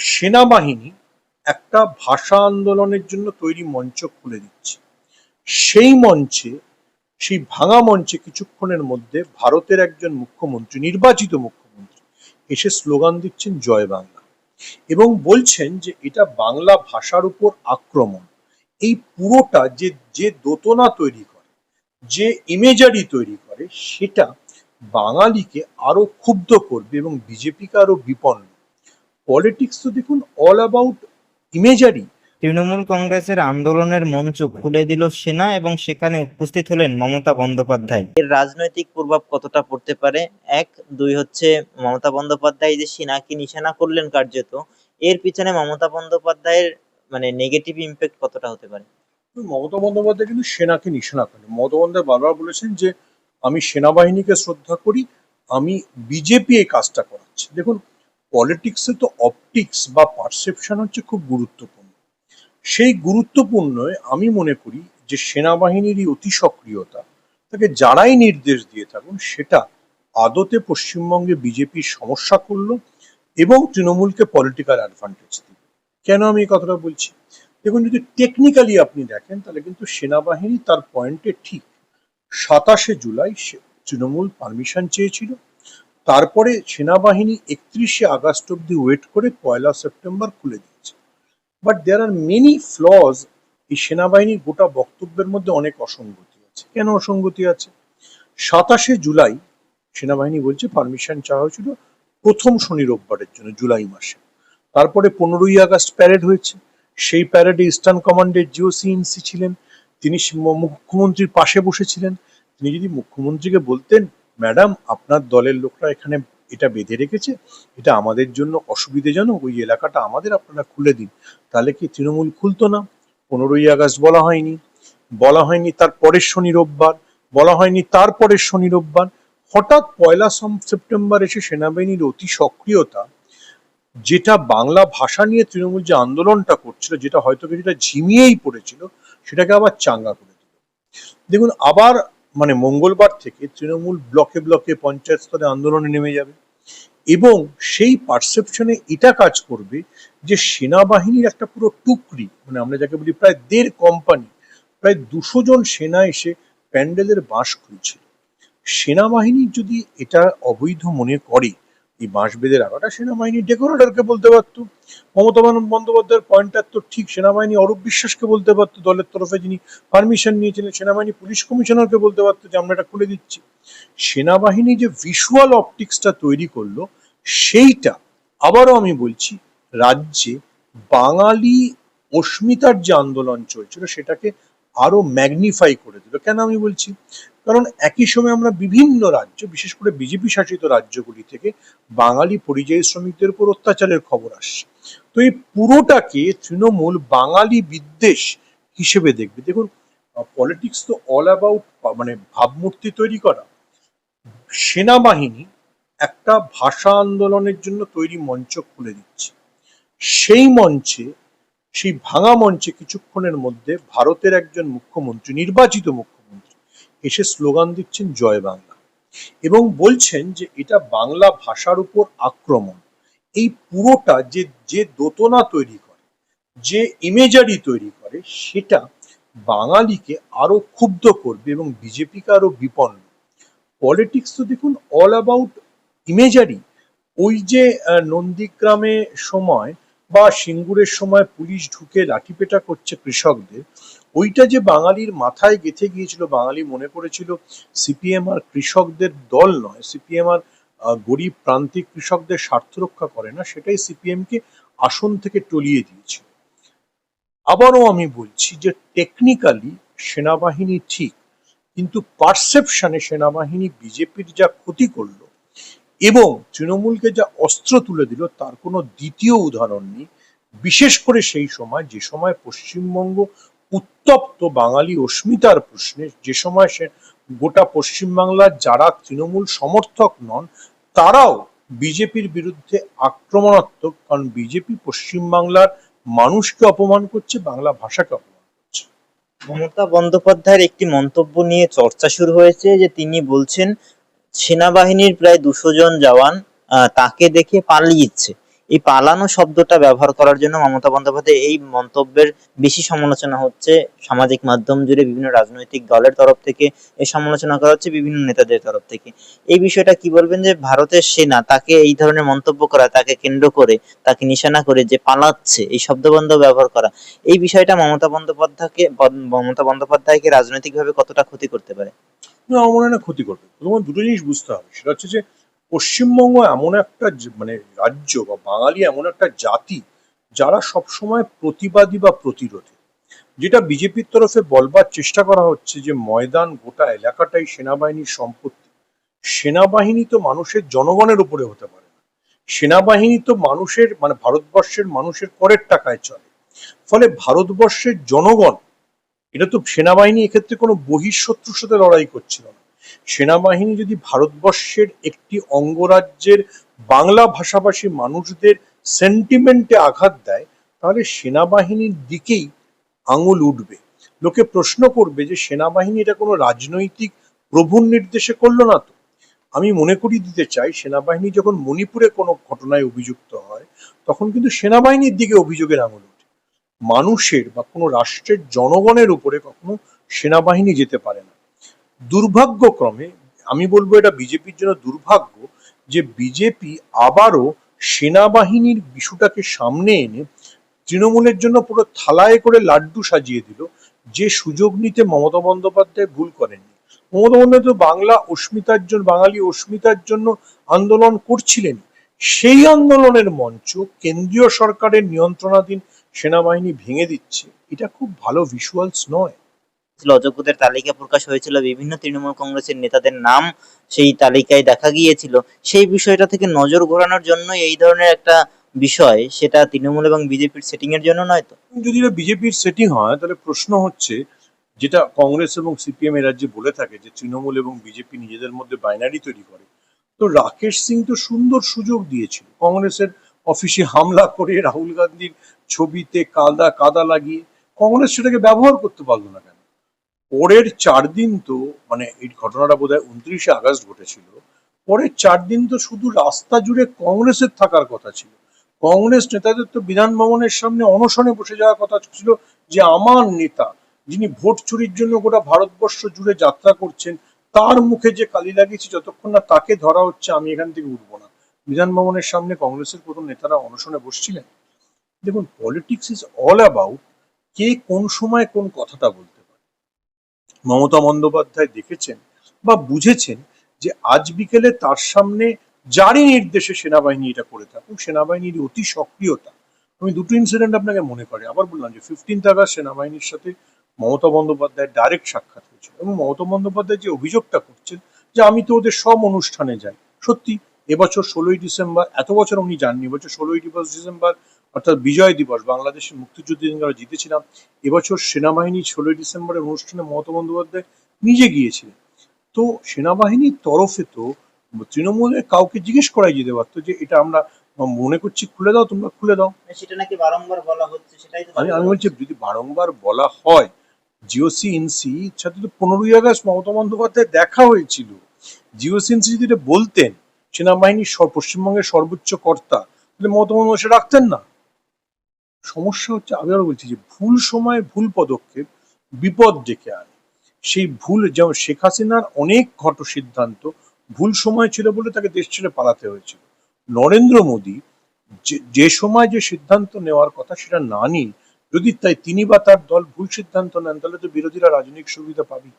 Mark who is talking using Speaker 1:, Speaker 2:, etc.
Speaker 1: সেনাবাহিনী একটা ভাষা আন্দোলনের জন্য তৈরি মঞ্চ খুলে দিচ্ছে। সেই মঞ্চে, সেই ভাঙা মঞ্চে কিছুক্ষণের মধ্যে ভারতের একজন মুখ্যমন্ত্রী, নির্বাচিত মুখ্যমন্ত্রী এসে স্লোগান দিচ্ছেন, জয় বাংলা। এবং বলছেন যে এটা বাংলা ভাষার উপর আক্রমণ। এই পুরোটা যে যে দোতনা তৈরি করে, যে ইমেজারি তৈরি করে, সেটা বাঙালিকে আরও ক্ষুব্ধ করবে এবং বিজেপিকে আরও বিপন্ন পলিটিক্স তো দেখুন অল অ্যাবাউট ইমেজারি
Speaker 2: তৃণমূল কংগ্রেসের আন্দোলনের মঞ্চ খুলে দিল সেনা এবং সেখানে উপস্থিত হলেন মমতা বন্দ্যোপাধ্যায়।
Speaker 3: এর রাজনৈতিক প্রভাব কতটা পড়তে পারে? এক দুই হচ্ছে মমতা বন্দ্যোপাধ্যায় যে সেনাকে নিশানা করলেন কার্যত এর পিছনে মমতা বন্দ্যোপাধ্যায়ের মানে নেগেটিভ ইম্প্যাক্ট কতটা হতে পারে?
Speaker 1: মমতা বন্দ্যোপাধ্যায় কিন্তু সেনাকে নিশানা করেন। মমতা বন্দ্যোপাধ্যায় বারবার বলেছেন যে আমি সেনাবাহিনীকে শ্রদ্ধা করি আমি বিজেপি এই কাজটা করাচ্ছি। দেখুন পলিটিক্সে তো অপটিক্স বা পারসেপশন হচ্ছে খুব গুরুত্বপূর্ণ। সেই গুরুত্বপূর্ণ আমি মনে করি যে সেনাবাহিনীরই অতি সক্রিয়তা, তাকে যারাই নির্দেশ দিয়ে থাকুন, সেটা আদতে পশ্চিমবঙ্গে বিজেপির সমস্যা করল এবং তৃণমূলকে পলিটিক্যাল অ্যাডভান্টেজ দিল। কেন আমি এই কথাটা বলছি? দেখুন, যদি টেকনিক্যালি আপনি দেখেন, তাহলে কিন্তু সেনাবাহিনী তার পয়েন্টে ঠিক। সাতাশে জুলাই তৃণমূল পারমিশন চেয়েছিল তারপরে সেনাবাহিনী একত্রিশে আগস্ট অব্দি ওয়েট করে পয়লা সেপ্টেম্বর খুলে দিয়েছে। But there are many flaws এই সেনাবাহিনীর গোটা বক্তব্যের মধ্যে অনেক অসঙ্গতি আছে। কেন অসঙ্গতি আছে? সাতাশে জুলাই সেনাবাহিনী বলছে পারমিশন চাওয়া হয়েছিল প্রথম শনি রোববারের জন্য, জুলাই মাসে। তারপরে পনেরোই আগস্ট প্যারেড হয়েছে। সেই প্যারেডে ইস্টার্ন কমান্ডের জিও সিএনসি ছিলেন। তিনি মুখ্যমন্ত্রীর পাশে বসেছিলেন। তিনি যদি মুখ্যমন্ত্রীকে বলতেন ম্যাডাম, আপনার দলের লোকরা এখানে এটা বেঁধে রেখেছে। এটা আমাদের জন্য অসুবিধাজনক। ওই এলাকাটা আমাদের আপনারা খুলে দিন। তাহলে কি তৃণমূল খুলতো না? পনেরোই আগস্ট বলা হয়নি। বলা হয়নি তার পরের শনি রোববার। বলা হয়নি তার পরের শনি রোববার। হঠাৎ পয়লা সেপ্টেম্বর এসে সেনাবাহিনীর অতি সক্রিয়তা, যেটা বাংলা ভাষা নিয়ে তৃণমূল যে আন্দোলনটা করছিল, যেটা হয়তো কিছুটা ঝিমিয়েই পড়েছিল, সেটাকে আবার চাঙ্গা করে দিল। দেখুন, আবার মানে মঙ্গলবার থেকে তৃণমূল ব্লকে ব্লকে পঞ্চায়েত স্তরে আন্দোলনে নেমে যাবে এবং সেই পারসেপশনে এটা কাজ করবে যে সেনাবাহিনীর একটা পুরো টুকরি মানে আমরা যাকে বলি প্রায় দেড় কোম্পানি প্রায় দুশো জন সেনা এসে প্যান্ডেলের বাস খুলছে। সেনাবাহিনী যদি এটা অবৈধ মনে করে এই বাঁশ বেঁধে রাখাটা সেনাবাহিনী ডেকোরেটরকে বলতে পারতো। মমতা বন্দ- বন্দ্যোপাধ্যায়ের পয়েন্টটা তো ঠিক, সেনাবাহিনী অরূপ বিশ্বাসকে বলতে পারতো, দলের তরফে যিনি পারমিশন নিয়েছিলেন, সেনাবাহিনী পুলিশ কমিশনারকে বলতে পারতো যে আমরা এটা খুলে দিচ্ছি। সেনাবাহিনী যে ভিজুয়াল অপটিক্সটা তৈরি করল, সেইটা আবারও আমি বলছি, রাজ্যে বাঙালি অস্মিতার যে আন্দোলন চলছিল, সেটাকে আরও ম্যাগনিফাই করে দিল। কেন আমি বলছি? কারণ একই সময় আমরা বিভিন্ন রাজ্য, বিশেষ করে বিজেপি শাসিত রাজ্যগুলি থেকে বাঙালি পরিযায়ী শ্রমিকদের উপর অত্যাচারের খবর আসছে। তো এই পুরোটাকে তৃণমূল বাঙালি বিদ্বেষ হিসেবে দেখবে। দেখুন পলিটিক্স তো অল অ্যাবাউট মানে ভাবমূর্তি তৈরি করা। সেনাবাহিনী একটা ভাষা আন্দোলনের জন্য তৈরি মঞ্চ খুলে দিচ্ছে। সেই মঞ্চে সেই ভাঙা মঞ্চে কিছুক্ষণের মধ্যে ভারতের একজন মুখ্যমন্ত্রী, নির্বাচিত মুখ্যমন্ত্রী, এসে স্লোগান দিচ্ছেন, জয় বাংলা। এবং বলছেন যে এটা বাংলা ভাষার উপর আক্রমণ। এই পুরোটা যে যে দোতনা তৈরি করে, যে ইমেজারি তৈরি করে, সেটা বাঙালিকে আরও ক্ষুব্ধ করবে এবং বিজেপিকে আরও বিপন্ন। পলিটিক্স তো দেখুন অল অ্যাবাউট ইমেজারি ওই যে নন্দীগ্রামে সময় বা সিঙ্গুরের সময় পুলিশ ঢুকে লাঠিপেটা করছে কৃষকদের, ওইটা যে বাঙালির মাথায় গেঁথে গিয়েছিল, বাঙালি মনে করেছিল সিপিএম আর কৃষকদের দল নয়, সিপিএম আর গরিব প্রান্তিক কৃষকদের স্বার্থ রক্ষা করে না, সেটাই সিপিএম কে আসন থেকে টলিয়ে দিয়েছিল। আবারও আমি বলছি যে টেকনিক্যালি সেনাবাহিনী ঠিক, কিন্তু পারসেপশনে সেনাবাহিনী বিজেপির যা ক্ষতি করল এবং তৃণমূলকে যা অস্ত্র তুলে দিল, তার কোনো দ্বিতীয় উদাহরণ নেই। বিশেষ করে সেই সময়, যে সময় পশ্চিমবঙ্গ উত্তপ্ত বাঙালি অস্মিতার প্রশ্নে, যে সময় সে গোটা পশ্চিমবাংলার যারা তৃণমূল সমর্থক নন, তারাও বিজেপির বিরুদ্ধে আক্রমণাত্মক, কারণ বিজেপি পশ্চিমবাংলার মানুষকে অপমান করছে, বাংলা ভাষাকে অপমান করছে।
Speaker 3: মমতা বন্দ্যোপাধ্যায়ের একটি মন্তব্য নিয়ে চর্চা শুরু হয়েছে, যে তিনি বলছেন সেনাবাহিনীর প্রায় দুশো জন জওয়ান তাকে দেখে পালিয়েছে এই পালানো শব্দটা ব্যবহার করার জন্য মমতা বন্দ্যোপাধ্যায় এই মন্তব্যের বেশি সমালোচনা হচ্ছে সামাজিক মাধ্যম জুড়ে বিভিন্ন রাজনৈতিক দলের তরফ থেকে। এই সমালোচনা করা হচ্ছে বিভিন্ন নেতাদের তরফ থেকে। এই বিষয়টা কি বলবেন যে ভারতের সেনা তাকে এই ধরনের মন্তব্য করা তাকে কেন্দ্র করে তাকে নিশানা করে যে পালাচ্ছে এই শব্দবন্ধ ব্যবহার করা এই বিষয়টা মমতা বন্দ্যোপাধ্যায়কে মমতা বন্দ্যোপাধ্যায়কে রাজনৈতিকভাবে কতটা ক্ষতি করতে পারে?
Speaker 1: না, আমার মনে হয় ক্ষতি করবে। প্রথমত দুটো জিনিস বুঝতে হবে। সেটা হচ্ছে যে পশ্চিমবঙ্গ এমন একটা মানে রাজ্য বা বাঙালি এমন একটা জাতি যারা সবসময় প্রতিবাদী বা প্রতিরোধী। যেটা বিজেপির তরফে বলবার চেষ্টা করা হচ্ছে যে ময়দান গোটা এলাকাটাই সেনাবাহিনীর সম্পত্তি। সেনাবাহিনী তো মানুষের জনগণের উপরে হতে পারে সেনাবাহিনী তো মানুষের মানে ভারতবর্ষের মানুষের করের টাকায় চলে। ফলে ভারতবর্ষের জনগণ, এটা তো সেনাবাহিনী এক্ষেত্রে কোনো বহিঃশত্রুর সাথে লড়াই করছিল না। সেনাবাহিনী যদি ভারতবর্ষের একটি অঙ্গরাজ্যের বাংলা ভাষাভাষী মানুষদের সেন্টিমেন্টে আঘাত দেয়, তাহলে সেনাবাহিনীর দিকেই আঙুল উঠবে। লোকে প্রশ্ন করবে যে, সেনাবাহিনী এটা কোনো রাজনৈতিক প্রভুর নির্দেশে করল না তো? আমি মনে করিয়ে দিতে চাই, সেনাবাহিনী যখন মণিপুরে কোনো ঘটনায় অভিযুক্ত হয়, তখন কিন্তু সেনাবাহিনীর দিকে অভিযোগের আঙুল ওঠে। মানুষের বা কোনো রাষ্ট্রের জনগণের উপরে কখনো সেনাবাহিনী যেতে পারে না। দুর্ভাগ্যক্রমে, আমি বলব এটা বিজেপির জন্য দুর্ভাগ্য যে বিজেপি আবারও সেনাবাহিনীর ইস্যুটাকে সামনে এনে তৃণমূলের জন্য পুরো থালায় করে লাড্ডু সাজিয়ে দিল, যে সুযোগ নিতে মমতা বন্দ্যোপাধ্যায় ভুল করেননি। মমতা বন্দ্যোপাধ্যায় বাংলা অস্মিতার জন্য বাঙালি অস্মিতার জন্য আন্দোলন করছিলেন। সেই আন্দোলনের মঞ্চ কেন্দ্রীয় সরকারের নিয়ন্ত্রণাধীন সেনাবাহিনী ভেঙে দিচ্ছে। এটা খুব ভালো ভিজুয়ালস নয়।
Speaker 3: ছিল অযোগ্যদের তালিকা প্রকাশ হয়েছিল, বিভিন্ন তৃণমূল কংগ্রেসের নেতাদের নাম সেই তালিকায় দেখা গিয়েছিল। সেই বিষয়টা থেকে নজর ঘোরানোর জন্য এই ধরনের একটা বিষয়, সেটা তৃণমূল এবং বিজেপির সেটিং এর জন্য নয় তো?
Speaker 1: যদি বিজেপির সেটিং হয়, তাহলে প্রশ্ন হচ্ছে, যেটা কংগ্রেস এবং সিপিএম এ রাজ্যে বলে থাকে যে তৃণমূল এবং বিজেপি নিজেদের মধ্যে বাইনারি তৈরি করে। তো রাকেশ সিং তো সুন্দর সুযোগ দিয়েছিল। কংগ্রেসের অফিসে হামলা করে রাহুল গান্ধীর ছবিতে কাদা কাদা লাগিয়ে কংগ্রেস সেটাকে ব্যবহার করতে পারল না কেন? পরের চার দিন তো মানে এই ঘটনাটা বোধ হয় উনত্রিশে আগস্ট ঘটেছিল, পরের চার দিন তো শুধু রাস্তা জুড়ে কংগ্রেসের থাকার কথা ছিল। কংগ্রেস নেতাদের তো বিধান ভবনের সামনে অনশনে বসে যাওয়ার কথা ছিল যে আমার নেতা, যিনি ভোট চুরির জন্য গোটা ভারতবর্ষ জুড়ে যাত্রা করছেন, তার মুখে যে কালি লাগিয়েছে যতক্ষণ না তাকে ধরা হচ্ছে, আমি এখান থেকে উঠবো না। বিধান ভবনের সামনে কংগ্রেসের প্রথম নেতারা অনশনে বসছিলেন। দেখুন পলিটিক্স ইজ অল অ্যাবাউট কে কোন সময় কোন কথাটা পারে মমতা বন্দ্যোপাধ্যায় দেখেছেন বা বুঝেছেন যে আজ বিকেলে তার সামনে জারি নির্দেশে সেনাবাহিনী এটা করে থাকুক। সেনাবাহিনীর অতি সক্রিয়তা। আমি দুটো ইনসিডেন্ট আপনাকে মনে করে। আবার বললাম যে ফিফটিন্থ আগস্ট সেনাবাহিনীর সাথে মমতা বন্দ্যোপাধ্যায়ের ডাইরেক্ট সাক্ষাৎ হয়েছিল এবং মমতা বন্দ্যোপাধ্যায় যে অভিযোগটা করছেন যে আমি তো ওদের সব অনুষ্ঠানে যাই। সত্যি, এবছর ষোলোই ডিসেম্বর, এত বছর উনি যাননি, এবছর ষোলোই ডিসেম্বর অর্থাৎ বিজয় দিবস বাংলাদেশের মুক্তিযুদ্ধ দিন আমরা জিতেছিলাম। এবছর সেনাবাহিনী ষোলোই ডিসেম্বরের অনুষ্ঠানে মমতা বন্দ্যোপাধ্যায় নিজে গিয়েছিলেন। তো সেনাবাহিনীর তরফে তো তৃণমূলের কাউকে জিজ্ঞেস করাই যেতে পারতো যে এটা আমরা মনে করছি খুলে দাও তোমরা খুলে দাও।
Speaker 3: সেটা নাকি বারংবার বলা হচ্ছে সেটাই
Speaker 1: আমি আমি বলছি যদি বারংবার বলা হয় জিওসি ইনসি সাথে তো পনেরোই আগস্ট মমতা বন্দ্যোপাধ্যায় দেখা হয়েছিল। জিওসি ইনসি যদি এটা বলতেন সেনাবাহিনীর পশ্চিমবঙ্গের সর্বোচ্চ কর্তা তাহলে মমতা বন্দ্যোপাধ্যায় রাখতেন না। সমস্যা হচ্ছে, আমি আরও বলছি যে ভুল সময়ে ভুল পদক্ষেপ, বিপদ ডেকে আনে। সেই ভুল, যেমন শেখ হাসিনার অনেক ঘট সিদ্ধান্ত ভুল সময় ছিল বলে তাকে দেশ ছেড়ে পালাতে হয়েছিল। নরেন্দ্র মোদী যে- সময় যে সিদ্ধান্ত নেওয়ার কথা সেটা না নিয়ে, যদি তাই তিনি বা তার দল ভুল সিদ্ধান্ত নেন, তাহলে তো বিরোধীরা রাজনৈতিক সুবিধা পাবে